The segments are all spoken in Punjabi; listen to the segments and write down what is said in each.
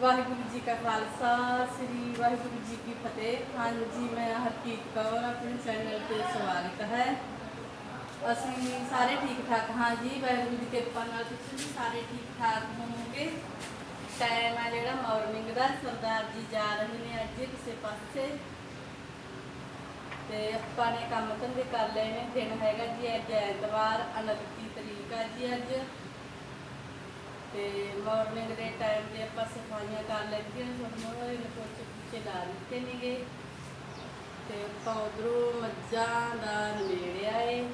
ਵਾਹਿਗੁਰੂ ਜੀ ਕਾ ਖਾਲਸਾ, ਸ੍ਰੀ ਵਾਹਿਗੁਰੂ ਜੀ ਕੀ ਫਤਿਹ। ਹਾਂਜੀ, ਮੈਂ ਹਰਕੀਤ ਕੌਰ, ਆਪਣੇ ਚੈਨਲ ਤੇ ਸਵਾਗਤ ਹੈ। ਅਸੀਂ ਸਾਰੇ ਠੀਕ ਠਾਕ ਹਾਂ ਜੀ। ਵਾਹਿਗੁਰੂ ਦੀ ਕਿਰਪਾ ਨਾਲ ਤੁਸੀਂ ਵੀ ਸਾਰੇ ਠੀਕ ਠਾਕ ਹੋਵੋਗੇ। ਟਾਈਮ ਹੈ ਜਿਹੜਾ ਮਾਰਨਿੰਗ ਦਾ। ਸਰਦਾਰ ਜੀ ਜਾ ਰਹੇ ਨੇ ਅੱਜ ਕਿਸੇ ਪਾਸੇ। ਤੇ ਆਪਾਂ ਨੇ ਕੰਮ ਧੰਦੇ ਕਰ ਲਏ ਨੇ। ਦਿਨ ਹੈਗਾ ਜੀ, ਅੱਜ ਐਤਵਾਰ 29 ਤਰੀਕ ਆ ਜੀ ਅੱਜ। ਤੇ ਮਾਰਨਿੰਗ ਦੇ ਟਾਈਮ ਤੇ ਆਪਾਂ ਸਫਾਈਆਂ ਕਰ ਲੈਂਦੀਆਂ, ਤੁਹਾਨੂੰ ਹੋਏ ਨੇ ਪੋਚੇ ਪੁੱਛੇ ਲਾ ਦਿੱਤੇ ਨੇਗੇ। ਤੇ ਆਪਾਂ ਉਧਰੋਂ ਮੱਝਾਂ ਦਾ ਨਵੇੜਿਆ ਏ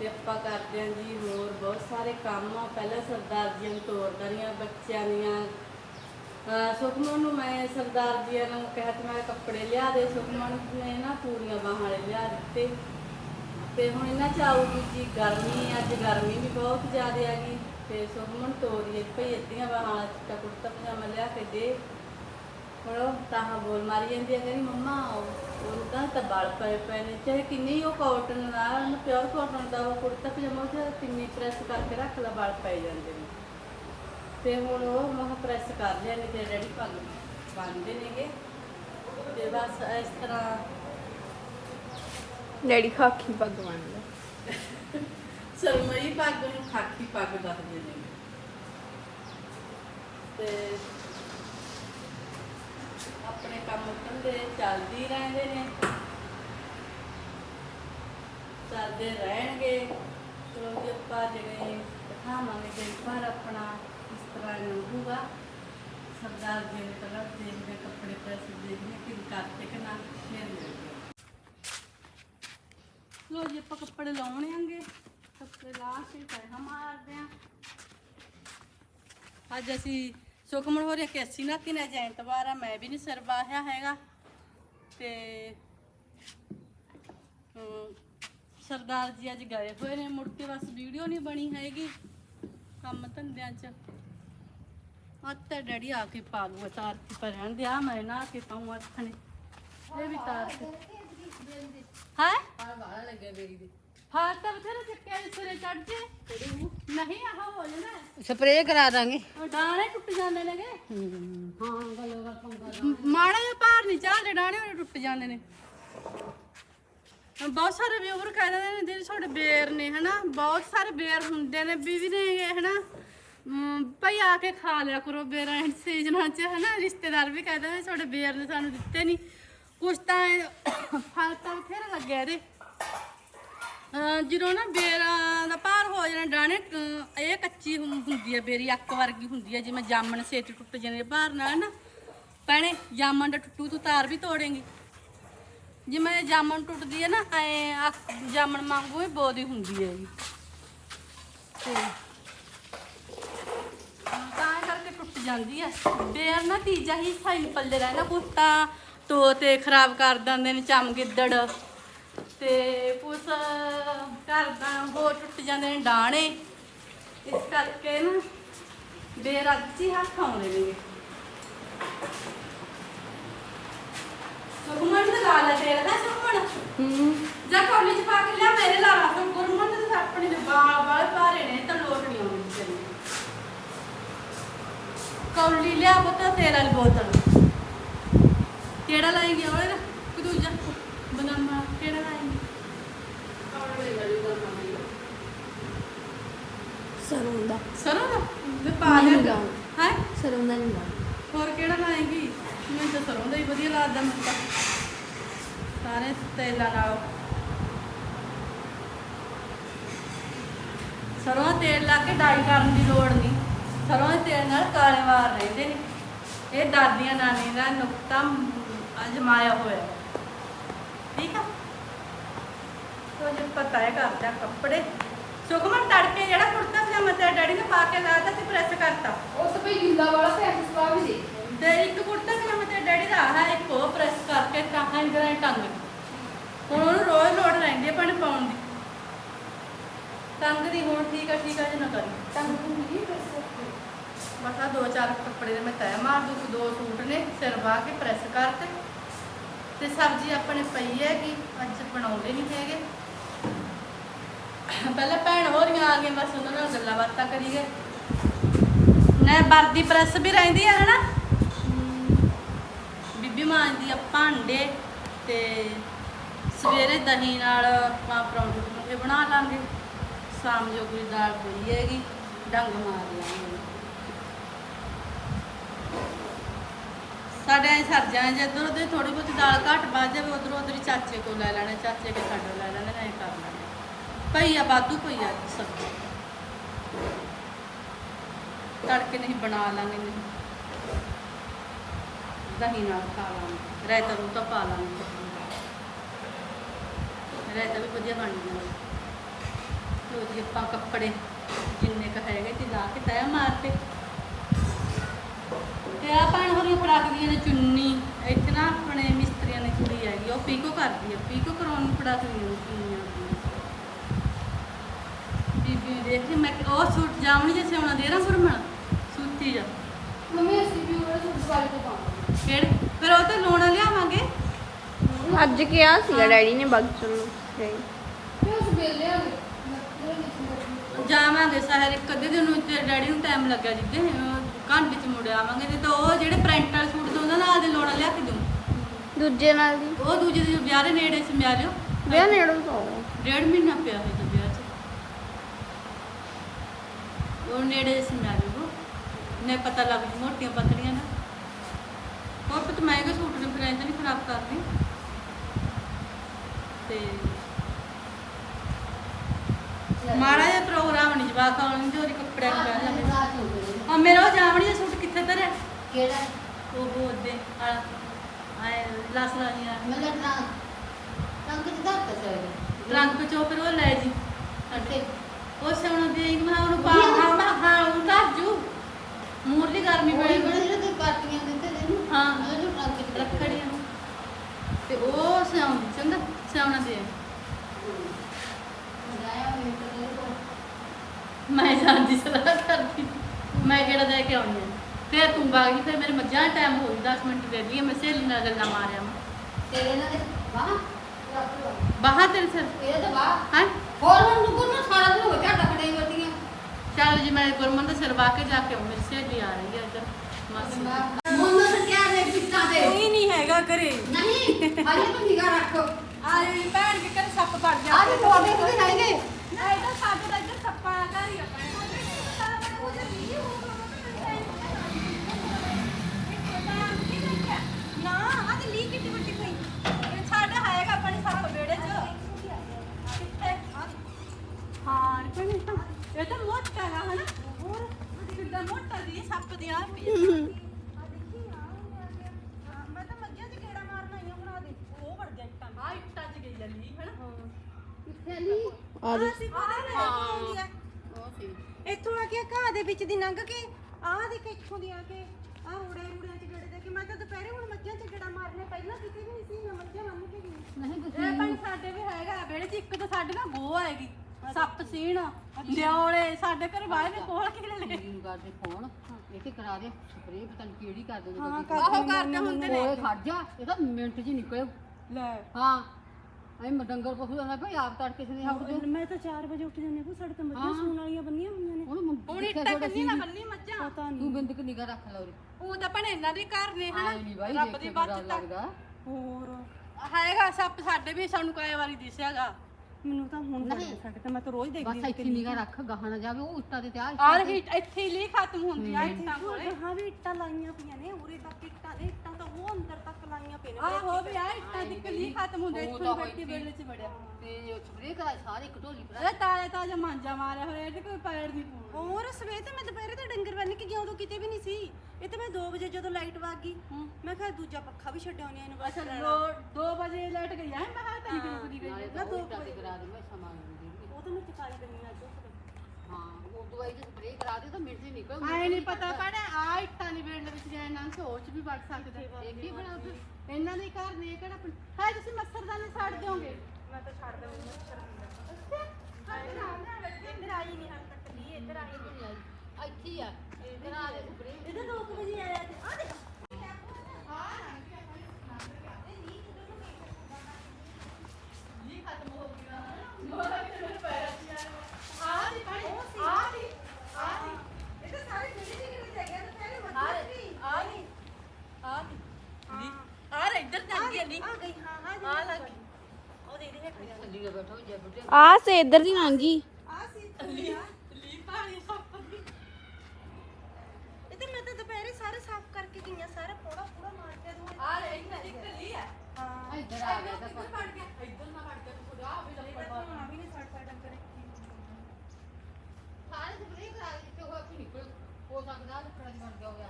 ਤੇ ਆਪਾਂ ਕਰਦੇ ਹਾਂ ਜੀ ਹੋਰ ਬਹੁਤ ਸਾਰੇ ਕੰਮ ਆ। ਪਹਿਲਾਂ ਸਰਦਾਰ ਜੀ ਨੂੰ ਤੋਰਦਾ ਰਹੀਆਂ ਬੱਚਿਆਂ ਦੀਆਂ। ਅਹ ਸੁਖਮਨ ਨੂੰ ਮੈਂ ਸਰਦਾਰ ਜੀ ਨੂੰ ਕਿਹਾ ਤੇ ਮੈਂ ਕੱਪੜੇ ਲਿਆ ਦੇ। ਸੁਖਮਨ ਨੇ ਨਾ ਪੂਰੀਆਂ ਬਾਹਾਂ ਵਾਲੇ ਲਿਆ ਦਿੱਤੇ। ਤੇ ਹੁਣ ਇਹਨਾਂ ਚ ਆਊਗੀ ਜੀ ਗਰਮੀ, ਅੱਜ ਗਰਮੀ ਵੀ ਬਹੁਤ ਜ਼ਿਆਦਾ ਆ ਗਈ। ਤੇ ਸੁਖਮਨ ਤੋਰੀਏ ਭਈ ਅੱਧੀਆਂ ਬਾਹਾਂ ਚਿੱਟਾ ਕੁੜਤਾ ਪਜਾਮਾ ਲਿਆ ਕੇ ਦੇ। ਹੁਣ ਉਹ ਬੋਲ ਮਾਰੀ ਜਾਂਦੀ ਆ, ਕਹਿੰਦੀ ਮੰਮਾ ਉਹਦਾ ਤਾਂ ਵਾਲ ਪਏ ਪਏ ਨੇ, ਚਾਹੇ ਕਿੰਨੀ ਉਹ ਕਾਟਨ ਦਾ ਪਿਓਰ ਕਾਟਨ ਦਾ ਉਹ ਕੁੜਤਾ ਪਜਾਮਾ, ਉਹ ਕਿੰਨੀ ਪ੍ਰੈਸ ਕਰਕੇ ਰੱਖ ਲਾ, ਵਾਲ ਪੈ ਜਾਂਦੇ ਨੇ। ਤੇ ਹੁਣ ਉਹ ਮਹ ਪ੍ਰੈਸ ਕਰ ਲਿਆ ਨੇ ਤੇ ਰੈਡੀ ਪੱਗ ਬੰਨਦੇ ਨੇਗੇ। ਤੇ ਬਸ ਇਸ ਤਰ੍ਹਾਂ ਡੈਡੀ ਖਾਕੀ ਪੱਗ ਬੰਨਦਾ ਸਰਮਈ ਪੱਗ ਨੂੰ ਖਾਕੀ ਪੱਗ ਦੱਸਦੇ ਨੇ। ਤੇ ਆਪਣੇ ਕੰਮ ਧੰਦੇ ਚੱਲਦੀ ਰਹਿੰਦੇ ਨੇ। ਚੱਲਦੇ ਰਹਿਣਗੇ। ਚਲੋ ਆਪਾਂ ਜਿਹੜੇ ਦਿਖਾਵਾਂਗੇ ਦਿਨ ਭਰ ਆਪਣਾ ਇਸ ਤਰ੍ਹਾਂ ਲੰਘੂਗਾ ਸਰਦਾਰ ਜੀ ਨੇ ਪਹਿਲਾਂ ਦੇਖਦੇ ਕੱਪੜੇ ਪ੍ਰੈਸ ਦੇਖਦੇ ਕਿ ਕਰਤੇ ਕਿ ਨਾ, ਫਿਰ ਮਿਲਦੇ ਲੋ ਜੀ, ਆਪਾਂ ਕੱਪੜੇ ਲਾਉਣੇ ਆਂਗੇ। ਕੱਪੜੇ ਲਾ ਕੇ ਪੈਸਾ ਮਾਰਦੇ ਆਂ ਅੱਜ ਅਸੀਂ ਸੁਖਮਨ ਹੋ ਰਿਹਾ ਕਿ ਅਸੀਂ ਨਾ ਤਿੰਨ ਐਤਵਾਰ ਆ ਮੈਂ ਵੀ ਨਹੀਂ ਸਿਰ ਬਾਹਿਆ ਹੈਗਾ ਤੇ ਸਰਦਾਰ ਜੀ ਅੱਜ ਗਏ ਹੋਏ ਨੇ ਮੁੜ ਕੇ ਬਸ ਵੀਡੀਓ ਨਹੀਂ ਬਣੀ ਹੈਗੀ ਕੰਮ ਧੰਦਿਆਂ 'ਚ ਆ ਤਾਂ ਡੈਡੀ ਆ ਕੇ ਪਾ ਲੂਗਾ ਤਾਰ ਕੇ ਪਰ ਰਹਿਣ ਦੇ ਆ ਮੈਂ ਨਾ ਕੇ ਪਾਉਂ ਨੇ ਇਹ ਵੀ ਤਾਰ ਕੇ ਹੈ ਹਾਂ ਤਾਂ ਬਥੇਰਾ ਚੱਕਿਆ ਇਸ ਸਿਰੇ ਚੜ ਜੇ ਨਹੀਂ ਆਹ ਹੋ ਜਾਣਾ। ਸਪਰੇਅ ਕਰਾ ਦਾਂਗੇ। ਉਹ ਡਾਣੇ ਟੁੱਟ ਜਾਂਦੇ ਨੇਗੇ। ਮ- ਮਾੜਾ ਜਿਹਾ ਭਾਰ ਨਹੀਂ ਚਾਹਦੇ ਡਾਣੇ ਉਹ ਟੁੱਟ ਜਾਂਦੇ ਨੇ। ਬਹੁਤ ਸਾਰੇ ਵਿਊਵਰ ਕਹਿੰਦੇ ਨੇ ਜਿਹੜੇ ਤੁਹਾਡੇ ਬੇਰ ਨੇ ਹਨਾ? ਬਹੁਤ ਸਾਰੇ ਬੇਰ ਹੁੰਦੇ ਨੇ ਵੀ ਵੀ ਨੇ ਹਨਾ? ਭਈ ਆ ਕੇ ਖਾ ਲਿਆ ਕਰੋ ਬੇਰਾਂ ਸੀਜ਼ਨਾਂ 'ਚ ਹਨਾ? ਰਿਸ਼ਤੇਦਾਰ ਵੀ ਕਹਿੰਦੇ ਨੇ ਤੁਹਾਡੇ ਬੇਰ ਨੇ ਸਾਨੂੰ ਦਿੱਤੇ ਨਹੀਂ ਕੁਛ ਤਾਂ ਫਲ ਤਾਂ ਬਥੇਰਾ ਲੱਗਿਆ ਇਹਦੇ। ਜਦੋਂ ਨਾ ਬੇਰਾਂ ਦਾ ਭਾਰ ਹੋ ਜਾਣਾ ਡਾਣੇ ਅਹ ਇਹ ਕੱਚੀ ਹੁੰ- ਹੁੰਦੀ ਹੈ ਬੇਰੀ, ਅੱਕ ਵਰਗੀ ਹੁੰਦੀ ਹੈ ਜਿਵੇਂ ਜਾਮਣ ਛੇਤੀ ਟੁੱਟ ਜਾਂਦੇ ਭਾਰ ਨਾਲ ਨਾ। ਭੈਣੇ, ਜਾਮਣ ਦਾ ਟੁੱਟੂ ਤੂੰ ਤਾਰ ਵੀ ਤੋੜੇਂਗੀ। ਜਿਵੇਂ ਜਾਮਣ ਟੁੱਟਦੀ ਹੈ ਨਾ, ਐ ਜਾਮਣ ਵਾਂਗੂ ਹੀ ਬੋਦੀ ਹੁੰਦੀ ਹੈ ਜੀ ਤੇ ਤਾਂ ਕਰਕੇ ਟੁੱਟ ਜਾਂਦੀ ਹੈ ਬੇਰ ਨਾ ਤੀਜਾ ਹਿੱਸਾ ਹੀ ਪੱਲੇ ਰਹਿਣਾ ਕੁਛ ਤਾਂ ਤੋਤੇ ਖਰਾਬ ਕਰ ਦਿੰਦੇ ਨੇ, ਚਮਗਿੱਦੜ। ਤੇ ਕੁਛ ਘਰ ਦਾ ਹੋਰ ਟੁੱਟ ਜਾਂਦੇ ਨੇ ਡਾਣੇ ਇਸ ਕਰਕੇ ਨਾ ਬੇਰ ਅੱਜ ਹੀ ਹੱਥ ਆਉਂਦੇ ਨੇ ਸੁਖਮਨ ਤੇ ਲਾ ਲੈ ਹੈ ਸੁਖਮਨ। ਹੂੰ। ਜਾ ਕੋਲੀ ਚ ਪਾ ਕੇ ਲਿਆ ਮੇਰੇ ਲਾ ਲਾ ਤੂੰ ਗੁਰਮਨ ਤੇ ਆਪਣੇ ਦੇ ਬਾਲ ਬਾਲ ਭਾਰੇ ਨੇ ਤਾਂ ਲੋਟ ਨਹੀਂ ਆਉਂਦੀ ਤੇਰੀ ਕੌਲੀ ਲਿਆ ਬਤਾ ਤੇਲ ਵਾਲੀ ਬੋਤਲ ਕਿਹੜਾ ਲਾਏਗੀ ਉਹ ਵਾਲਾ ਕਿ ਦੂਜਾ। ਬਨਾਨਾ ਕਿਹੜਾ ਲਾਏਗੀ ਕੌਲੀ ਵਾਲੀ ਬਨਾਨਾ ਸਰੋਂ ਦਾ ਦਾ ਤੇ ਪਾ ਨਹੀਂ ਲਿਆ ਲਾਉਣਾ। ਹੈ? ਸਰੋਂ ਦਾ ਨਹੀਂ ਲਾਉਣਾ। ਹੋਰ ਕਿਹੜਾ ਲਾਏਗੀ? ਮੈਨੂੰ ਤਾਂ ਸਰੋਂ ਦਾ ਹੀ ਵਧੀਆ ਲੱਗਦਾ ਮੈਨੂੰ ਤਾਂ। ਸਾਰੇ ਤੇਲਾਂ ਨਾਲ। ਸਰੋਂ ਦਾ ਤੇਲ ਲਾ ਕੇ ਡਾਈ ਕਰਨ ਦੀ ਲੋੜ ਨਹੀਂ। ਸਰੋਂ ਦੇ ਤੇਲ ਨਾਲ ਕਾਲੇ ਵਾਲ ਰਹਿੰਦੇ ਨੇ। ਇਹ ਦਾਦੀਆਂ ਨਾਨੀ ਦਾ ਨੁਕਤਾ ਅਜਮਾਇਆ ਹੋਇਆ। ਠੀਕ ਆ? ਤੋ ਜੇ ਪਤਾ ਹੈ ਕਰਦਾ ਕੱਪੜੇ। ਸੁਖਮਨ ਤੜਕੇ ਜਿਹੜਾ ਕੁੜਤਾ ਪਜਾਮਾ ਤੇ ਡੈਡੀ ਨੇ ਪਾ ਕੇ ਲਾਇਆ ਤੇ ਪ੍ਰੈਸ ਕਰਤਾ। ਉਹ ਤਾਂ ਗਿੱਲਾ ਵਾਲਾ ਪੈਸੇ ਸਵਾ ਵੀ ਦੇ ਤੇ ਇੱਕ ਕੁੜਤਾ ਪਜਾਮਾ ਤੇ ਡੈਡੀ ਦਾ ਹੈ ਇੱਕ ਉਹ ਪ੍ਰੈਸ ਕਰਕੇ ਤਾਂ ਇੰਗਰਾਂ ਟੰਗ ਦਿੱਤੀ। ਹੁਣ ਉਹਨੂੰ ਰੋਜ਼ ਲੋੜ ਰਹਿੰਦੀ ਹੈ ਪਾਣੀ ਪਾਉਣ ਦੀ। ਟੰਗ ਦੀ ਹੁਣ ਠੀਕ ਆ ਠੀਕ ਆ ਜੇ ਨਾ ਕਰੀ। ਤੰਗ ਹੁੰਦੀ ਬਸ ਆ ਦੋ ਚਾਰ ਕੱਪੜੇ ਦੇ ਮੈਂ ਤੈਅ ਮਾਰ ਦੂ ਦੋ ਸੂਟ ਨੇ ਸਿਰ ਵਾਹ ਕੇ ਪ੍ਰੈਸ ਕਰਤੇ। ਤੇ ਸਬਜ਼ੀ ਆਪਣੇ ਪਈ ਹੈ ਕਿ ਅੱਜ ਬਣਾਉਂਦੇ ਨਹੀਂ ਹੈਗੇ। ਪਹਿਲਾਂ ਭੈਣ ਹੋ ਆ ਗਈਆਂ, ਬਸ ਉਹਨਾਂ ਨਾਲ ਗੱਲਾਂ ਬਾਤਾਂ ਕਰੀਏ। ਨਾ, ਵਰਦੀ ਪ੍ਰੈਸ ਵੀ ਰਹਿੰਦੀ ਆ, ਹਨਾ? ਮਾਂਜਦੀ ਆ, ਭਾਂਡੇ ਤੇ ਸਵੇਰੇ ਦਹੀਂ ਨਾਲ ਆਪਾਂ ਪਰੌਂਠੇ ਪਰੌਂਠੇ ਬਣਾ ਲਾਂਗੇ। ਸ਼ਾਮ ਜੋਗਰੀ ਦਾਲ ਪਈ ਹੈਗੀ, ਡੰਗ ਮਾਰ ਲਾਂਗੇ। ਸਾਡੇ ਐਂ ਸਰ ਜਾਏ ਜੇ ਇੱਧਰ ਉੱਧਰ ਥੋੜੀ ਬਹੁਤੀ ਦਾਲ ਘੱਟ ਵੱਜ ਜਾਵੇ, ਉਧਰ ਉਧਰ ਹੀ ਚਾਚੇ ਕੋਲ ਲੈ ਲੈਣਾ, ਚਾਚੇ ਕੇ ਸਾਡੋਂ ਲੈ ਲੈਣਾ ਐਂ ਕਰ ਲੈਣਾ। ਪਈਆ ਬਾਦੂ ਪਈਆ ਸਬਜ਼ੀ ਤੜਕੇ ਨਹੀਂ ਬਣਾ ਲਾਂਗੇ ਨਹੀਂ ਦਹੀਂ ਨਾਲ ਖਾ ਲਾਂਗੇ। ਰਾਇਤਾ ਨੂੰ ਪਾ ਲਾਂਗੇ। ਰਾਇਤਾ ਵੀ ਵਧੀਆ ਬਣ ਜਾਂਦਾ ਲੋ ਜੀ, ਆਪਾਂ ਕੱਪੜੇ ਜਿੰਨੇ ਕ ਹੈਗੇ ਤੇ ਲਾ ਕੇ ਤੈਅ ਮਾਰ ਤੇ ਤੇ ਆ ਪਾਣ ਹੋਰੀ ਫੜਾਕਦੀਆਂ ਨੇ ਚੁੰਨੀ। ਇੱਥੇ ਨਾ ਆਪਣੇ ਮਿਸਤਰੀਆਂ ਨੇ ਕੁੜੀ ਹੈਗੀ, ਉਹ ਪੀਕੋ ਕਰਦੀ ਹੈ ਪੀਕੋ ਕਰਾਉਣ ਨੂੰ ਫੜਾਕਦੀਆਂ ਨੇ ਚੁੰਨੀਆਂ ਬੀਬੀ ਨੂੰ ਦੇਖ ਕੇ ਮੈਂ ਕਿ ਉਹ ਸੂਟ ਜਾਵਣੀ ਜੇ ਸਿਉਣਾ ਦੇ ਨਾ ਫਰਮਣ ਸੂਤੀ ਜਾ। ਮੰਮੀ ਅਸੀਂ ਵੀ ਉਹ ਸੂਟ ਵਾਲੇ ਤੋਂ ਪਾਵਾਂਗੇ। ਕਿਹੜੇ? ਫਿਰ ਉਹ ਤੇ ਲੋਣਾ ਲਿਆਵਾਂਗੇ। ਅੱਜ ਕਿਹਾ ਸੀਗਾ ਡੈਡੀ ਨੇ ਬਗਸਨ ਨੂੰ। ਫਿਰ ਉਸ ਵੇਲੇ ਜਾਵਾਂਗੇ ਸ਼ਹਿਰ ਇੱਕ ਅੱਧੇ ਦਿਨ ਨੂੰ ਤੇ ਡੈਡੀ ਨੂੰ ਟਾਈਮ ਲੱਗਾ ਜਿੱਦੇ ਘੰਟੇ ਚ ਮੁੜ ਆਵਾਂਗੇ ਤੇ ਤਾਂ ਉਹ ਜਿਹੜੇ ਪ੍ਰਿੰਟ ਵਾਲੇ ਸੂਟ ਤੇ ਉਹਨਾਂ ਨਾਲ ਦੇ ਲੋਣਾ ਲਿਆ ਕੇ ਦੂੰ ਦੂਜੇ ਨਾਲ ਦੀ। ਉਹ ਦੂਜੇ ਦੇ ਵਿਆਹ ਦੇ ਨੇੜੇ ਸਮਿਆ ਲਿਓ। ਵਿਆਹ ਨੇੜੇ ਤੋਂ ਡੇਢ ਮਹੀਨਾ ਪਿਆ ਹੈ ਤਾਂ ਵਿਆਹ 'ਚ ਉਹ ਨੇੜੇ ਸਮਿਆ ਲਿਓ ਨੇ ਪਤਾ ਲੱਗ ਜੂ ਮੋਟੀਆਂ ਪਤਲੀਆਂ ਨਾ ਹੋਰ ਪੁੱਤ ਮਹਿੰਗੇ ਸੂਟ ਨੇ ਫਿਰ ਤਾਂ ਨਹੀਂ ਖਰਾਬ ਕਰਦੀ। ਤੇ ਮਾੜਾ ਜਿਹਾ ਪ੍ਰੋਗਰਾਮ ਨਹੀਂ ਜਵਾਕ ਆਉਣ ਦੇ ਉਹਦੇ ਕੱਪੜਿਆਂ ਜਾਂਦੇ ਆ ਮੇਰਾ ਉਹ ਜਾਵਣੀ ਦਾ ਸੂਟ ਕਿੱਥੇ ਧਰਿਆ? ਕਿਹੜਾ? ਉਹ ਉਹਦੇ ਆਲਾ ਆਏ ਲਾਸ ਲਾਨੀਆਂ ਮਤਲਬ ਨਾ ਟੰਗ ਚ ਦੱਸ ਸਕਦੇ ਰੰਗ ਚੋਂ ਫਿਰ ਉਹ ਲੈ ਜੀ। ਉਹ ਸੋਣਾ ਦੇ ਮੈਂ ਉਹਨੂੰ ਪਾ ਹਾਂ ਮੈਂ ਹਾਂ ਉਹ ਕਰ ਜੂ ਮੂਰਲੀ ਗਰਮੀ ਕੋਈ ਪਈ ਬੜੇ ਜਿਹੜੇ ਤੇ ਪਾਰਟੀਆਂ ਦਿੱਤੇ ਦੇ ਨੂੰ ਹਾਂ। ਮਤਲਬ ਟੰਗ ਚ ਰੱਖੜੀਆਂ ਨੂੰ। ਤੇ ਉਹ ਸਿਆਉਂ ਚੰਗਾ ਸਿਆਉਣਾ ਦੇ ਮੈਂ ਜਾਂਦੀ ਸਲਾਹ ਕਰਦੀ। ਮੈਂ ਕਿਹੜਾ ਦੇ ਕੇ ਆਉਣੀ ਫਿਰ ਤੂੰ ਬਾਗ ਜੀ ਫਿਰ ਮੇਰੇ ਮੱਝਾਂ ਟਾਈਮ ਹੋ ਗਈ 10 ਮਿੰਟ ਦੇ ਲਈ ਮੈਂ ਸਹੇਲੀ ਨਾਲ ਗੱਲਾਂ ਮਾਰਿਆ ਤੇਰੇ ਨਾਲ ਦੇ। ਵਾਹ ਬਾਹਰ ਤੇਰੇ ਸਿਰ। ਇਹ ਤਾਂ ਵਾਹ। ਹੈ? ਹੋਰ ਹੁਣ ਨੂੰ ਕੋਲ ਸਾਰਾ ਦਿਨ ਹੋ ਗਿਆ ਟਕੜੇ ਵਰਦੀਆਂ ਚੱਲ ਜੀ ਮੈਂ ਗੁਰਮਨ ਦੇ ਸਿਰ ਵਾਹ ਕੇ ਜਾ ਕੇ ਆਉਂ ਮੇਰੀ ਸਹੇਲੀ ਆ ਰਹੀ ਹੈ ਇੱਧਰ। ਮਾਸੀ ਨੇ ਪਿੱਛਾ ਦੇ। ਕੋਈ ਨਹੀਂ ਹੈਗਾ ਘਰੇ। ਨਹੀਂ ਹਜੇ ਤੂੰ ਨਿਗਾਹ ਰੱਖੋ। ਆ ਜੀ ਭੈਣ ਕੇ ਘਰੇ ਸੱਪ ਵੜ ਜਾ। ਆ ਵੀ ਤੁਹਾਡੇ ਕੋਲ ਨਹੀਂ ਗਏ ਨਾ ਇਹਦਾ ਸਾਡੇ ਦਾ ਇੱਧਰ ਸੱਪਾਂ ਦਾ ਘਰ ਹੀ ਆ ਭੈਣ। ਨਾ ਆ ਤੇ ਲੀ ਕਿੱਡੀ ਵੱਡੀ ਪਈ। ਇਹ ਸਾਡਾ ਹੈਗਾ ਆਪਣੇ ਸਾਰਾ ਵਿਹੜੇ 'ਚ। ਹਾਂ ਰਪਣੀ ਇਹ ਤਾਂ ਮੋਟਾ ਹੈ ਹਨਾ? ਹੋਰ ਕਿੱਡਾ ਮੋਟਾ ਦੀ ਸੱਪ ਦੀ ਆ ਪਈ ਮੈਂ ਤਾਂ ਮੱਝਾਂ 'ਚ ਕਿਹੜਾ ਮਾਰਨਾ ਹੀ ਬਣਾ ਦੇ ਉਹ ਵੜ ਗਿਆ ਇੱਟਾਂ ਆ ਇੱਟਾਂ 'ਚ ਗਈ ਆ ਲੀ ਹਨਾ ਆ ਦੇ ਹਾਂ ਇੱਥੋਂ ਆ ਕੇ ਘਾਹ ਦੇ ਵਿੱਚ ਦੀ ਲੰਘ ਕੇ ਆਹ ਦੇਖ ਇੱਥੋਂ ਦੀ ਆ ਕੇ ਆਹ ਰੋੜੇ ਰੂੜਿਆਂ ਚ ਗੇੜੇ ਦੇ ਕੇ। ਮੈਂ ਤਾਂ ਦੁਪਹਿਰੇ ਹੁਣ ਮੱਝਾਂ ਚ ਗੇੜਾ ਮਾਰਨੇ ਪਹਿਲਾਂ ਕਿਤੇ ਵੀ ਨਹੀਂ ਸੀ ਮੈਂ ਮੱਝਾਂ ਬੰਨ ਕੇ ਗਈ। ਨਹੀਂ ਇਹ ਭਾਈ ਸਾਡੇ ਵੀ ਹੈਗਾ ਵਿਹੜੇ 'ਚ ਇੱਕ ਤਾਂ ਸਾਡੇ ਨਾ ਗੋ ਆਏਗੀ ਸੱਪ ਸੀਣ ਲਿਓਲੇ ਸਾਡੇ ਘਰ ਬਾਹਰ ਦੇ ਕੋਲ ਕਿਹੜੇ ਨੇ ਨੂੰ ਕਰਦੇ ਫੋਨ ਇਹ ਤੇ ਕਰਾ ਦੇ ਸਪਰੇਅ ਪਤਾ ਨਹੀਂ ਕਿਹੜੀ ਕਰ ਦੇ ਹਾਂ ਆਹੋ ਕਰਦੇ ਹੁੰਦੇ ਨੇ। ਖੜ ਜਾ ਇਹ ਤਾਂ ਮਿੰਟ 'ਚ ਹੀ ਨਿਕਲੇ ਲੈ। ਹਾਂ। ਐ ਡੰਗਰ ਪਸ਼ੂ ਦਾ ਭਾਈ ਆਪ ਤੜਕੇ ਕਿਸੇ ਦੇ ਹੱਥ ਦੇ ਮੈਂ ਤਾਂ 4 ਵਜੇ ਉੱਠ ਜਾਂਦੀ ਹਾਂ ਤਾਂ ਮੱਝਾਂ ਹਾਂ। ਸੂਣ ਵਾਲੀਆਂ ਬੰਨੀਆਂ ਹੋਈਆਂ ਨੇ। ਉਹਨੂੰ ਹੁਣ ਇੱਟਾਂ ਤੁਹਾਡਾ ਕੰਨੀ ਨਾ ਬੰਨੀ ਮੱਝਾਂ। ਪਤਾ ਤੂੰ ਨਹੀਂ ਬਿੰਦਕ ਨਿਗਾ ਰੱਖ ਲੈ ਉਰੇ। ਉਹ ਤਾਂ ਭਣੇ ਇਹਨਾਂ ਦੇ ਘਰ ਨੇ ਹਨਾ? ਨਹੀਂ ਰੱਬ ਦੀ ਲੱਗਦਾ। ਹੋਰ? ਹੈਗਾ ਸੱਪ ਸਾਡੇ ਵੀ ਸਾਨੂੰ ਕਾਏ ਵਾਰੀ ਦਿਸਿਆਗਾ। ਮੈਨੂੰ ਤਾਂ ਹੁਣ ਲੱਗਦਾ ਸਾਡੇ ਤਾਂ ਮੈਂ ਤਾਂ ਰੋਜ਼ ਦੇਖਦੀ ਬਸ ਇੱਥੇ ਨਿਗਾ ਰੱਖ ਗਾਹਾਂ ਨਾ ਜਾਵੇ ਉਹ ਉੱਟਾ ਤੇ ਤਿਆਰ ਆਰ ਹੀ ਇੱਥੇ ਹੀ ਲੀ ਖਤਮ ਹੁੰਦੀ ਆ ਇੱਟਾਂ ਕੋਲੇ। ਹਾਂ ਵੀ ਇੱਟਾਂ ਲਾਈਆਂ ਪਈਆਂ ਨੇ ਉਰੇ ਤੱਕ ਇੱਟਾਂ ਦੇ ਇੱਟਾਂ ਤਾਂ ਉਹ ਅੰਦਰ ਤੱਕ ਲਾਈਆਂ ਪਈਆਂ ਨੇ ਆਹੋ ਵੀ ਆ ਇੱਟਾਂ ਦੀ ਕਲੀ ਖਤਮ ਹੁੰਦੀ ਇੱਥੋਂ ਹੀ ਬੈਠੀ ਵੇਲੇ 'ਚ ਵੜਿਆ। ਤੇ ਸਪਰੇਅ ਕਰਾ ਸਾਰੇ ਕਟੋਲੀ ਪਰ ਇਹ ਤਾਜ਼ਾ ਤਾਜ਼ਾ ਮਾਂਜਾ ਮਾਰਿਆ ਹੋਇਆ ਇਹਦੇ ਕੋਈ ਪੈਰ ਨਹੀਂ ਪੂਣਾ ਹੋਰ ਸਵੇਰ ਤੇ ਮੈਂ ਦੁਪਹਿਰੇ ਤਾਂ ਡੰਗਰ ਬੰਨ ਕੇ ਗਿਆ ਉਦੋਂ ਕਿਤੇ ਵੀ ਨਹੀਂ ਸੀ। ਇਹ ਤਾਂ ਮੈਂ 2 ਵਜੇ ਜਦੋਂ ਲਾਈਟ ਵਗ ਗਈ ਮੈਂ ਕਿਹਾ ਦੂਜਾ ਪੱਖਾ ਵੀ ਛੱਡਿਆ ਉਹਨੇ ਇਹਨੂੰ ਬਸ ਅੱਛਾ ਦੋ 2 ਵਜੇ ਲੈਟ ਗਈ ਐ ਮੈਂ ਹਾਂ ਤਾਂ ਕਰੀ ਗਈ ਨਾ ਤਾਂ ਦੋ ਉੱਟਾ ਤੇ ਕਰਾ ਦੇ ਮੈਂ ਸਮਾਂ ਦੇ ਉਹ ਤਾਂ ਮੈਂ ਚਕਾਈ ਹਾਂ ਉਹ ਦਵਾਈ ਤੇ ਸਪਰੇਅ ਕਰਾ ਦੇ ਤਾਂ ਮਿੰਟ ਹੀ ਨਿਕਲ ਆਏ ਨਹੀਂ ਪਤਾ ਪੜਾ ਆ ਇੱਟਾਂ ਦੀ ਵੇੜ ਦੇ ਵਿੱਚ ਜਾਏ ਨਾ ਸੋਚ ਵੀ ਵੜ ਸਕਦਾ ਇਹ ਕੀ ਬਣਾ ਉੱਥੇ ਇਹਨਾਂ ਦੇ ਘਰ ਨੇ ਇਹ ਕਿਹੜਾ ਪਿੰਡ ਹੈ ਤੁਸੀਂ ਮੱਛਰਦਾਨੀ ਛੱਡ ਦਿਓਗੇ? ਮੈਂ ਤਾਂ ਛੱਡ ਦਵਾਂਗੀ ਮੱਛਰ ਇੱਧਰ ਆਈ ਨਹੀਂ ਹਾਲ ਤੱਕ ਲਈ ਇੱਧਰ ਆਈ ਨਹੀਂ ਇੱਥੇ ਹੀ ਆ। ਕਰਾ ਦੇ ਸਪਰੇਅ ਇਹਦੇ 2 ਵਜੇ ਆਇਆ ਤੇ ਆ ਦੇਖ। ਆ ਥੱਲੀ ਨਾ ਬੈਠੋ ਜੇ ਬੁੱਢੇ ਆ ਸੇ ਇੱਧਰ ਦੀ ਲੰਗੀ ਆ ਸੀ ਲੀ ਪਾਣੀ ਸੱਪ ਦੀ ਇਹ ਤੇ ਮੈਂ ਤਾਂ ਦੁਪਹਿਰੇ ਸਾਰੇ ਸਾਫ਼ ਕਰਕੇ ਗਈਆਂ ਸਾਰਾ ਪੋੜਾ ਪੂੜਾ ਮਾਰ ਕੇ ਦੂੰ ਆ ਰਹੀ ਮੈਂ ਇੱਕ ਲਈ ਹੈ ਹਾਂ ਇੱਧਰ ਆ ਗਿਆ ਤਾਂ ਪੜ ਗਿਆ ਇੱਧਰ ਨਾ ਪੜ ਗਿਆ ਤੂੰ ਖੁਦ ਆ ਵੀ ਲੱਪੜ ਪਾ ਧੋਣਾ ਵੀ ਨਹੀਂ ਸੜ ਸੜ ਡੰਗਰ ਸਾਰੇ ਸਪਰੇ ਕਰਾ ਕੇ ਜਿੱਥੇ ਹੋਇਆ ਵੀ ਨਿਕਲ ਹੋ ਸਕਦਾ ਲੱਕੜਾਂ ਦੀ ਬਣ ਗਿਆ ਹੋਇਆ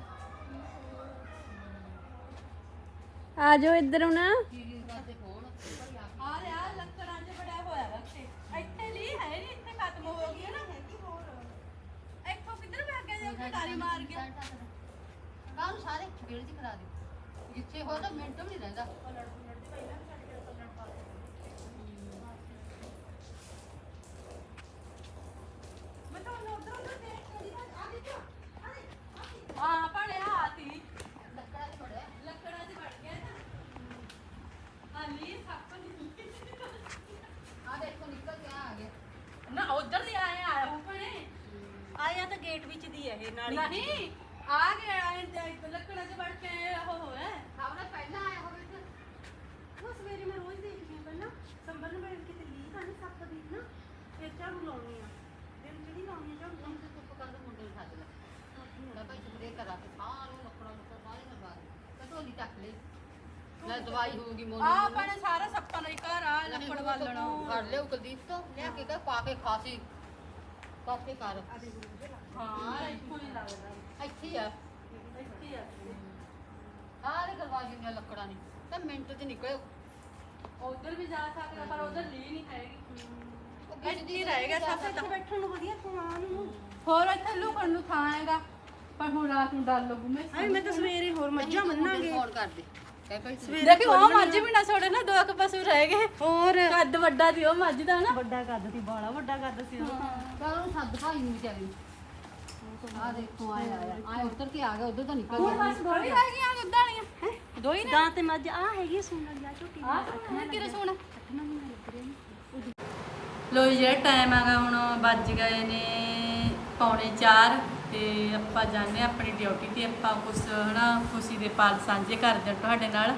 ਆ ਜਾਓ ਇੱਧਰ ਹੁਣ ਸੀਰੀਜ਼ ਕਰਦੇ ਫੋਨ ਪਰ ਆ ਆ ਰਿਹਾ ਲੱਕੜਾਂ 'ਚ ਬੜਿਆ ਹੋਇਆ ਰੱਖੇ ਇੱਥੇ ਲਈ ਹੈ ਨਹੀਂ ਇੱਥੇ ਖਤਮ ਹੋ ਗਈ ਹੈ ਨਾ ਹੈਗੀ ਹੋਰ ਇੱਥੋਂ ਕਿੱਧਰ ਭੱਗ ਗਿਆ ਜੇ ਟਾਰੀ ਮਾਰ ਗਿਆ ਕਾਹ ਨੂੰ ਸਾਰੇ ਖੇਡ ਚ ਕਰਾ ਦੇ ਜਿੱਥੇ ਹੋ ਤਾਂ ਮਿੰਟ ਵੀ ਨਹੀਂ ਰਹਿੰਦਾ ਮੈਂ ਤਾਂ ਉਧਰ ਉਧਰ ਦੇਖ ਕੇ ਦੀ ਆ ਦੇਖੋ ਆ ਦੇ ਹਾਂ ਪੜਿਆ ਆਤੀ ਲੱਕੜਾਂ ਦੀ ਬੜਿਆ ਆਇਆ ਤਾਂ ਗੇਟ ਵਿੱਚ ਦੀ ਹੈ ਇਹ ਨਾਲੀ ਨਹੀਂ ਆ ਗਿਆ ਲੱਕੜਾਂ 'ਚ ਵੜ ਕੇ ਉਹ ਹੋਇਆ ਸਾਹਮਣੇ ਪਹਿਲਾਂ ਆਇਆ ਹੋਵੇ ਤੇ। ਉਹ ਸਵੇਰੇ ਮੈਂ ਰੋਜ਼ ਦੇਖਦੀ ਹਾਂ ਪਹਿਲਾਂ। ਸੰਭਲ ਨੂੰ ਬੈਠ ਕੇ ਤੇ ਲੀ ਤਾਂ ਸੱਪ ਦੀ ਨਾ। ਫਿਰ ਝਾੜੂ ਲਾਉਣੀ ਆ। ਦਿਨ ਜਿਹੜੀ ਲਾਉਣੀ ਝਾੜੂ ਹੁਣ ਤੇ ਚੁੱਪ ਕਰ ਦੇ ਮੁੰਡੇ ਨੂੰ ਸੱਦ ਲੈ। ਮੁੰਡਾ ਭਾਈ ਸਪਰੇ ਕਰਾ ਕੇ ਸਾਰੂ ਲੱਕੜਾਂ ਨੂੰ ਸਾਰੇ ਮਰਵਾ ਦੇ। ਕਟੋਲੀ ਚੱਕ ਲੈ ਲੈ ਦਵਾਈ ਹੋਊਗੀ ਮੋਨੀ ਆ ਭਣੇ ਸਾਰਾ ਸੱਪਾਂ ਦਾ ਹੀ ਘਰ ਆ ਲੱਕੜ ਵਾਲਣਾ ਫੜ ਲਿਓ ਕੁਲਦੀਪ ਤੋਂ। ਲਿਆ ਕੇ ਕਹ ਪਾ ਕੇ ਖਾਸੀ। ਕਾਫੀ ਕਰ ਹਾਂ ਇੱਥੋਂ ਹੀ ਲੱਗਦਾ। ਇੱਥੇ ਹੀ ਆ। ਇੱਥੇ ਹੀ ਆ। ਸਾਰੇ ਕਰਵਾ ਦਿੰਦੇ ਲੱਕੜਾਂ ਦੀ। ਤਾਂ ਮਿੰਟ ਚ ਨਿਕਲੇ ਉਧਰ ਵੀ ਜਾ ਸਕਦਾ ਪਰ ਉਧਰ ਲੀ ਨਹੀਂ ਹੈਗੀ। ਉਹ ਇੱਥੇ ਹੀ ਰਹਿ ਗਿਆ ਸਭ ਇੱਥੇ ਬੈਠਣ ਨੂੰ ਵਧੀਆ ਥਾਂ ਨੂੰ। ਹੋਰ ਇੱਥੇ ਲੁਕਣ ਨੂੰ ਥਾਂ ਹੈਗਾ। ਪਰ ਹੁਣ ਰਾਤ ਨੂੰ ਡਰ ਲੱਗੂ। ਮੈਂ ਮੈਂ ਤਾਂ ਸਵੇਰੇ ਹੋਰ ਮੱਝਾਂ ਮੰਨਾਂਗੇ ਫੋਨ ਕਰ ਦੇ ਦੇਖੀ ਉਹ ਮੱਝ ਵੀ ਨਾ ਛੋੜੇ ਨਾ ਦੋ ਕੁ ਪਸ਼ੂ ਰਹਿ ਗਏ। ਹੋਰ? ਕੱਦ ਵੱਡਾ ਸੀ ਉਹ ਮੱਝ ਦਾ ਨਾ। ਵੱਡਾ ਕੱਦ ਸੀ ਬਾਲਾ ਵੱਡਾ ਕੱਦ ਸੀ ਤਾਂ ਉਹਨੂੰ ਸੱਦ ਭਾਈ ਨੂੰ ਵਿਚਾਰੀ ਆ ਦੇਖੋ ਆਇਆ ਆਇਆ ਆਇਆ ਉੱਤਰ ਕੇ ਆ ਗਿਆ ਉਧਰ ਤਾਂ ਨਿਕਲ ਗਿਆ। ਬਸ ਦੋ ਹੀ ਰਹਿ ਗਈਆਂ ਦੁੱਧਾਂ ਵਾਲੀਆਂ ਹੈ? ਦੋ ਹੀ ਨੇ। ਦਾਂ ਤੇ ਮੱਝ ਆ ਹੈਗੀ ਸੁਣ ਲਈ ਆ ਝੋਟੀ ਆ ਕਿਰੇ ਸੋਣਾ ਲੋ ਜੀ, ਜਿਹੜਾ ਟਾਈਮ ਹੈਗਾ ਹੁਣ ਵੱਜ ਗਏ ਨੇ ਪੌਣੇ 4 ਤੇ ਆਪਾਂ ਜਾਂਦੇ ਹਾਂ ਆਪਣੀ ਡਿਊਟੀ ਤੇ ਆਪਾਂ ਕੁਝ ਹਨਾ ਖੁਸ਼ੀ ਦੇ ਪਲ ਸਾਂਝੇ ਕਰਦੇ ਤੁਹਾਡੇ ਨਾਲ।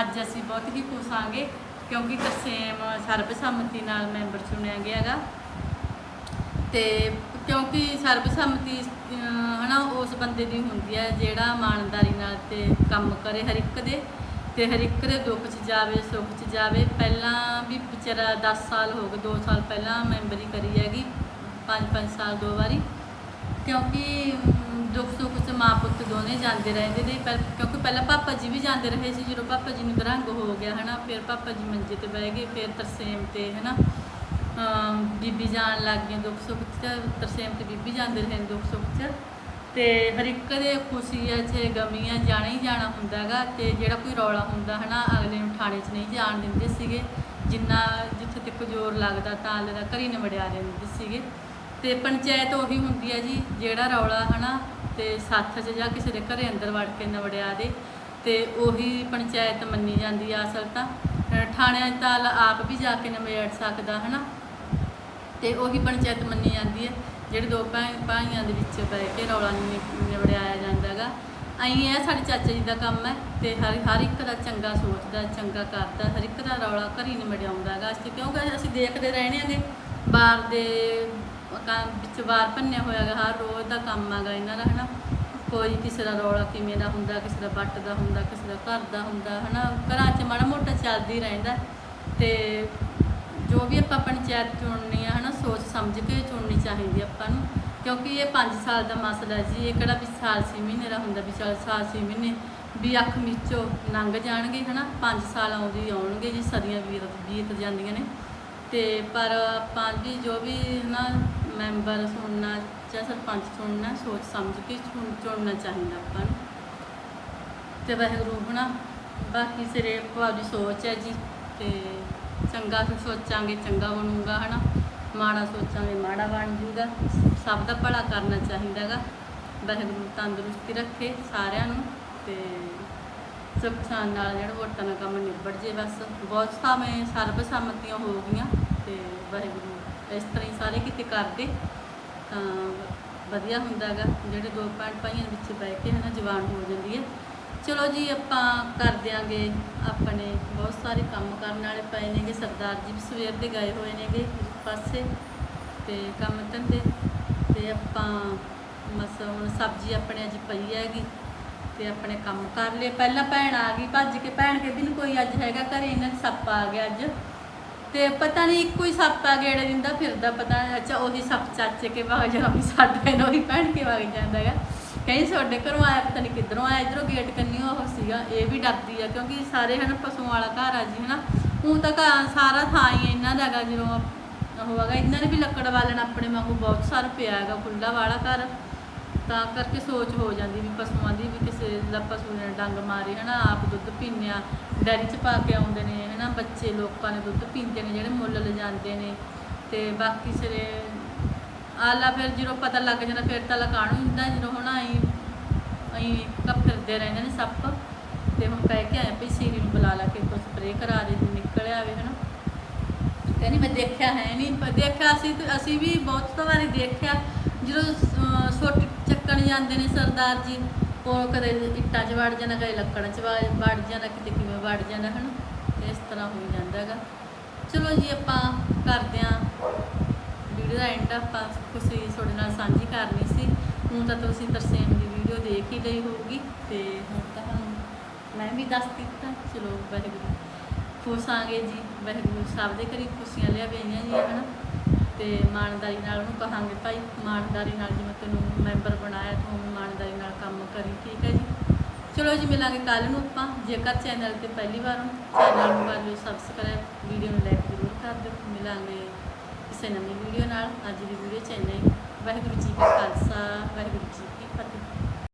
ਅੱਜ ਅਸੀਂ ਬਹੁਤ ਹੀ ਖੁਸ਼ ਆਂਗੇ ਕਿਉਂਕਿ ਤਰਸੇਮ ਸਰਬਸੰਮਤੀ ਨਾਲ ਮੈਂਬਰ ਚੁਣਿਆ ਗਿਆ ਹੈਗਾ। ਤੇ ਕਿਉਂਕਿ ਸਰਬਸੰਮਤੀ ਅਹ, ਹਨਾ ਉਸ ਬੰਦੇ ਦੀ ਹੁੰਦੀ ਹੈ ਜਿਹੜਾ ਇਮਾਨਦਾਰੀ ਨਾਲ ਤੇ ਕੰਮ ਕਰੇ ਹਰ ਇੱਕ ਦੇ। ਤੇ ਹਰ ਇੱਕ ਦੇ ਦੁੱਖ 'ਚ ਜਾਵੇ ਸੁੱਖ 'ਚ ਜਾਵੇ। ਪਹਿਲਾਂ ਵੀ ਵਿਚਾਰਾ 10 ਸਾਲ ਹੋ ਗਏ 2 ਸਾਲ ਪਹਿਲਾਂ ਮੈਂਬਰੀ ਕਰੀ ਹੈਗੀ। 5-5 ਸਾਲ ਦੋ ਵਾਰੀ। ਕਿਉਂਕਿ ਦੁੱਖ ਸੁੱਖ 'ਚ ਮਾਂ ਪੁੱਤ ਦੋਨੇ ਜਾਂਦੇ ਰਹਿੰਦੇ ਨੇ। ਪਰ ਕਿਉਂਕਿ ਪਹਿਲਾਂ ਪਾਪਾ ਜੀ ਵੀ ਜਾਂਦੇ ਰਹੇ ਸੀ ਜਦੋਂ ਪਾਪਾ ਜੀ ਨੂੰ ਗਰੰਗ ਹੋ ਗਿਆ ਹਨਾ ਫਿਰ ਪਾਪਾ ਜੀ ਮੰਜੇ ਤੇ ਬਹਿ ਗਏ ਫਿਰ ਤਰਸੇਮ ਤੇ ਹਨਾ ਅਮ, ਬੀਬੀ ਜਾਣ ਲੱਗ ਗਈ ਦੁੱਖ ਸੁੱਖ 'ਚ ਤਰਸੇਮ ਤੇ ਬੀਬੀ ਜਾਂਦੇ ਰਹੇ ਦੁੱਖ ਸੁੱਖ 'ਚ। ਤੇ ਹਰ ਇੱਕ ਦੇ ਖੁਸ਼ੀ ਆ ਚਾਹੇ ਗਮੀ ਆ ਜਾਣਾ ਹੀ ਜਾਣਾ ਹੁੰਦਾ ਹੈਗਾ ਤੇ ਜਿਹੜਾ ਕੋਈ ਰੌਲਾ ਹੁੰਦਾ ਹਨਾ ਅਗਲੇ ਨੂੰ ਥਾਣੇ 'ਚ ਨਹੀਂ ਜਾਣ ਦਿੰਦੇ ਸੀਗੇ। ਜਿੰਨਾ ਜਿੱਥੇ ਤੱਕ ਜ਼ੋਰ ਲੱਗਦਾ ਤਾਂ ਅਗਲੇ ਦਾ ਘਰੀ ਨਿਬੜਿਆ ਦਿੰਦੇ ਸੀਗੇ। ਤੇ ਪੰਚਾਇਤ ਉਹੀ ਹੁੰਦੀ ਹੈ ਜੀ, ਜਿਹੜਾ ਰੌਲਾ ਹਨਾ, ਤੇ ਸੱਥ 'ਚ ਜਾਂ ਕਿਸੇ ਦੇ ਘਰੇ ਅੰਦਰ ਵੜ ਕੇ ਨਿਬੜਿਆ ਦੇ, ਤੇ ਉਹੀ ਪੰਚਾਇਤ ਮੰਨੀ ਜਾਂਦੀ ਆ ਅਸਲ ਤਾਂ। ਥਾਣਿਆਂ 'ਚ ਤਾਂ ਆਪ ਵੀ ਜਾ ਕੇ ਨਵੇੜ ਸਕਦਾ ਹਨਾ। ਤੇ ਉਹੀ ਪੰਚਾਇਤ ਮੰਨੀ ਜਾਂਦੀ ਹੈ ਜਿਹੜੇ ਦੋ ਭਾਈ, ਭਾਈਆਂ ਦੇ ਵਿੱਚ ਬਹਿ ਕੇ ਰੌਲਾ ਨਿ- ਨਿਬੜਾਇਆ ਜਾਂਦਾ ਹੈਗਾ ਐਂ ਹੈ ਸਾਡੇ ਚਾਚਾ ਜੀ ਦਾ ਕੰਮ ਹੈ ਤੇ ਹਰ ਹਰ ਇੱਕ ਦਾ ਚੰਗਾ ਸੋਚਦਾ, ਚੰਗਾ ਕਰਦਾ, ਹਰ ਇੱਕ ਦਾ ਰੌਲਾ ਘਰੀ ਨਿਬੜਾਉਂਦਾ ਹੈਗਾ ਅਸੀਂ ਕਿਉਂਕਿ ਅਸੀਂ ਦੇਖਦੇ ਰਹਿਣੇ ਹੈਗੇ ਬਾਹਰ ਦੇ ਕਾਂ- ਵਿੱਚ ਬਾਹਰ ਭੰਨਿਆ ਹੋਇਆ ਹੈਗਾ, ਹਰ ਰੋਜ਼ ਦਾ ਕੰਮ ਹੈਗਾ ਇਹਨਾਂ ਦਾ, ਹਨਾ। ਕੋਈ ਕਿਸੇ ਦਾ ਰੌਲਾ ਕਿਵੇਂ ਦਾ ਹੁੰਦਾ, ਕਿਸੇ ਦਾ ਵੱਟ ਦਾ ਹੁੰਦਾ, ਕਿਸੇ ਦਾ ਘਰ ਦਾ ਹੁੰਦਾ, ਹਨਾ। ਘਰਾਂ 'ਚ ਮਾੜਾ ਮੋਟਾ ਚੱਲਦੀ ਰਹਿੰਦਾ ਤੇ ਜੋ ਵੀ ਆਪਾਂ ਪੰਚਾਇਤ ਚੁਣਨੀ ਆ, ਹਨਾ, ਸੋਚ ਸਮਝ ਕੇ ਚੁਣਨੀ ਚਾਹੀਦੀ ਆਪਾਂ ਨੂੰ। ਕਿਉਂਕਿ ਇਹ 5 ਸਾਲ ਦਾ ਮਸਲਾ ਜੀ, ਇਹ ਕਿਹੜਾ ਵੀ ਸਾਲ ਛੇ ਮਹੀਨੇ ਦਾ ਹੁੰਦਾ ਵੀ ਚਲ ਸਾਲ ਛੇ ਮਹੀਨੇ ਵੀ ਅੱਖ ਮੀਚੋ ਲੰਘ ਜਾਣਗੇ, ਹਨਾ। 5 ਸਾਲ ਆਉਂਦੀ ਆਉਣਗੇ ਜੀ, ਸਦੀਆਂ ਬੀਤ ਬੀਤ ਜਾਂਦੀਆਂ ਨੇ। ਤੇ ਪਰ ਆਪਾਂ ਵੀ ਜੋ ਵੀ ਨਾ ਮੈਂਬਰ ਸੁਣਨਾ ਜਾਂ ਸਰਪੰਚ ਸੁਣਨਾ, ਸੋਚ ਸਮਝ ਕੇ ਚੁਣ- ਚੁਣਨਾ ਚਾਹੀਦਾ ਆਪਾਂ ਨੂੰ। ਤੇ ਵਾਹਿਗੁਰੂ ਬਣਾ ਬਾਕੀ ਸਿਰੇ ਆਪਣੀ ਸੋਚ ਹੈ ਜੀ, ਤੇ ਚੰਗਾ ਸੋਚਾਂਗੇ, ਚੰਗਾ ਬਣੂਗਾ, ਹਨਾ। ਮਾੜਾ ਸੋਚਾਂਗੇ, ਮਾੜਾ ਬਣ ਜੂਗਾ। ਸਭ ਦਾ ਭਲਾ ਕਰਨਾ ਚਾਹੀਦਾ ਹੈਗਾ। ਵਾਹਿਗੁਰੂ ਤੰਦਰੁਸਤੀ ਰੱਖੇ ਸਾਰਿਆਂ ਨੂੰ, ਤੇ ਸੁੱਖ ਨਾਲ ਜਿਹੜਾ ਵੋਟਾਂ ਦਾ ਕੰਮ ਨਿਬੜ ਜੇ ਬਸ। ਬਹੁਤ ਸਾਵੇਂ ਸਰਬਸੰਮਤੀਆਂ ਹੋ ਗਈਆਂ, ਤੇ ਵਾਹਿਗੁਰੂ ਇਸ ਤਰ੍ਹਾਂ ਹੀ ਸਾਰੇ ਕਿਤੇ ਕਰਦੇ, ਤਾਂ ਵਧੀਆ ਹੁੰਦਾ ਹੈਗਾ। ਜਿਹੜੇ ਦੋ ਭੈਣ ਭਾਈਆਂ ਵਿੱਚ ਬਹਿ ਕੇ ਹਨਾ ਜਵਾਨ ਹੋ ਜਾਂਦੀ ਹੈ। ਚਲੋ ਜੀ, ਆਪਾਂ ਕਰ ਦਿਆਂਗੇ ਆਪਣੇ ਬਹੁਤ ਸਾਰੇ ਕੰਮ ਕਰਨ ਵਾਲੇ ਪਏ ਨੇਗੇ। ਸਰਦਾਰ ਜੀ ਵੀ ਸਵੇਰ ਦੇ ਗਏ ਹੋਏ ਨੇਗੇ ਇੱਕ ਪਾਸੇ ਤੇ ਕੰਮ ਧੰਦੇ। ਤੇ ਆਪਾਂ ਮਸ ਹੁਣ ਸਬਜ਼ੀ ਆਪਣੇ ਅੱਜ ਪਈ ਹੈਗੀ ਤੇ ਆਪਣੇ ਕੰਮ ਕਰ ਲਏ। ਪਹਿਲਾਂ ਭੈਣ ਆ ਗਈ, ਭੱਜ ਕੇ ਭੈਣ ਕਹਿੰਦੀ ਕੋਈ ਅੱਜ ਹੈਗਾ, ਘਰੇ ਇਹਨਾਂ ਦੇ ਸੱਪ ਆ ਗਿਆ ਅੱਜ। ਤੇ ਪਤਾ ਨਹੀਂ ਇੱਕੋ ਹੀ ਸੱਪ ਆ ਗੇੜੇ ਦਿੰਦਾ ਫਿਰਦਾ, ਪਤਾ ਨਹੀਂ, ਅੱਛਾ ਉਹੀ ਸੱਪ ਚਾਚੇ ਕੇ ਵਗ ਜਾਣਾ ਵੀ ਸਾਡੇ ਨੂੰ ਹੀ ਭੈਣ ਕੇ ਵਗ ਜਾਂਦਾ ਹੈਗਾ। ਕਹੀਂ ਤੁਹਾਡੇ ਘਰੋਂ ਆਇਆ, ਪਤਾ ਨਹੀਂ ਕਿੱਧਰੋਂ ਆਇਆ, ਇਧਰੋਂ ਗੇਟ ਕੰਨਿਓ ਉਹ ਸੀਗਾ, ਇਹ ਵੀ ਡਰਦੀ ਆ, ਕਿਉਂਕਿ ਸਾਰੇ ਹਨ ਪਸ਼ੂਆਂ ਵਾਲਾ ਘਰ ਆ ਜੀ, ਹਨਾ। ਉਹ ਤਾਂ ਘਰ ਸਾਰਾ ਥਾਂ ਹੀ ਇਹਨਾਂ ਦਾ ਹੈਗਾ ਜਦੋਂ ਉਹ ਹੈਗਾ, ਇਹਨਾਂ ਨੇ ਵੀ ਲੱਕੜ ਵਾਲਣ ਆਪਣੇ ਵਾਂਗੂ ਬਹੁਤ ਸਾਰਾ ਪਿਆ ਹੈਗਾ ਖੁੱਲਾ ਵਾਲਾ ਘਰ। ਤਾਂ ਕਰਕੇ ਸੋਚ ਹੋ ਜਾਂਦੀ ਵੀ ਪਸ਼ੂਆਂ ਦੀ ਵੀ ਕਿਸੇ ਦਾ ਪਸ਼ੂ ਨੇ ਡੰਗ ਮਾਰੇ ਹਨਾ ਆਪ ਦੁੱਧ ਪੀਂਦੇ ਆ ਡੈਰੀ 'ਚ ਪਾ ਕੇ ਆਉਂਦੇ ਨੇ ਹਨਾ ਬੱਚੇ ਲੋਕਾਂ ਨੇ ਦੁੱਧ ਪੀਂਦੇ ਨੇ ਜਿਹੜੇ ਮੁੱਲ ਲਿਜਾਂਦੇ ਨੇ ਤੇ ਬਾਕੀ ਸਿਰੇ ਆਲਾ ਫਿਰ ਜਦੋਂ ਪਤਾ ਲੱਗ ਜਾਂਦਾ ਫਿਰ ਤਾਂ ਲਕਾਣੂ ਹੁੰਦਾ ਜਦੋਂ ਹੁਣ ਆਈ ਅਈ ਕੱਪ ਫਿਰਦੇ ਰਹਿੰਦੇ ਨੇ ਸੱਪ ਤੇ ਹੁਣ ਕਹਿ ਕੇ ਆਇਆ ਵੀ ਸੀਰੀ ਨੂੰ ਬੁਲਾ ਲਾ ਕੇ ਕੋਈ ਸਪਰੇਅ ਕਰਾ ਦੇ ਜੇ ਨਿਕਲ ਆਵੇ ਹਨਾ। ਕਹਿੰਦੀ ਮੈਂ ਦੇਖਿਆ ਹੈ ਨਹੀਂ ਪਰ ਦੇਖਿਆ ਅਸੀਂ ਅਸੀਂ ਵੀ ਬਹੁਤ ਵਾਰੀ ਦੇਖਿਆ ਜਦੋਂ ਅਹ, ਸੁੱਟ ਚੱਕਣ ਜਾਂਦੇ ਨੇ ਸਰਦਾਰ ਜੀ। ਉਹ ਕਦੇ ਇੱਟਾਂ 'ਚ ਵੜ ਜਾਣਾ ਕਦੇ ਲੱਕੜਾਂ 'ਚ ਵੜ ਜਾਣਾ ਕਿਤੇ ਕਿਵੇਂ ਵੜ ਜਾਣਾ ਹਨ? ਤੇ ਇਸ ਤਰ੍ਹਾਂ ਹੋ ਜਾਂਦਾ ਹੈਗਾ। ਚਲੋ ਜੀ, ਆਪਾਂ ਕਰਦੇ ਹਾਂ ਵੀਡੀਓ ਦਾ ਐਂਡ ਆਪਾਂ ਖੁਸ਼ੀ ਤੁਹਾਡੇ ਨਾਲ ਸਾਂਝੀ ਕਰਨੀ ਸੀ। ਹੁਣ ਤਾਂ ਤੁਸੀਂ ਤਰਸੇਮ ਦੀ ਵੀਡੀਓ ਦੇਖ ਹੀ ਲਈ ਹੋਊਗੀ ਤੇ ਹੁਣ ਤਾਂ ਮੈਂ ਵੀ ਦੱਸ ਦਿੱਤਾ। ਚਲੋ, ਵਾਹਿਗੁਰੂ। ਖੁਸ਼ ਆਂਗੇ ਜੀ। ਵਾਹਿਗੁਰੂ ਸਭ ਦੇ ਘਰੀ ਖੁਸ਼ੀਆਂ ਲਿਆ ਪਈਆਂ ਜੀ, ਹਨਾ? ਤੇ ਇਮਾਨਦਾਰੀ ਨਾਲ ਉਹਨੂੰ ਕਹਾਂਗੇ, ਭਾਈ ਇਮਾਨਦਾਰੀ ਨਾਲ ਜਿਵੇਂ ਤੈਨੂੰ ਮੈਂਬਰ ਬਣਾਇਆ, ਤੂੰ ਇਮਾਨਦਾਰੀ ਨਾਲ ਕੰਮ ਕਰੀ, ਠੀਕ ਹੈ ਜੀ? ਚਲੋ ਜੀ, ਮਿਲਾਂਗੇ ਕੱਲ ਨੂੰ ਆਪਾਂ। ਜੇਕਰ ਚੈਨਲ ਤੇ ਪਹਿਲੀ ਵਾਰ ਹੋ, ਚੈਨਲ ਨੂੰ ਕਰ ਲਿਓ ਸਬਸਕ੍ਰਾਈਬ ਵੀਡੀਓ ਨੂੰ ਲਾਈਕ ਜ਼ਰੂਰ ਕਰ ਦਿਓ। ਮਿਲਾਂਗੇ ਕਿਸੇ ਨਵੀਂ ਵੀਡੀਓ ਨਾਲ। ਅੱਜ ਦੀ ਵੀਡੀਓ ਚੈਨਲ ਵਾਹਿਗੁਰੂ ਜੀ ਕਾ ਖਾਲਸਾ, ਵਾਹਿਗੁਰੂ ਜੀ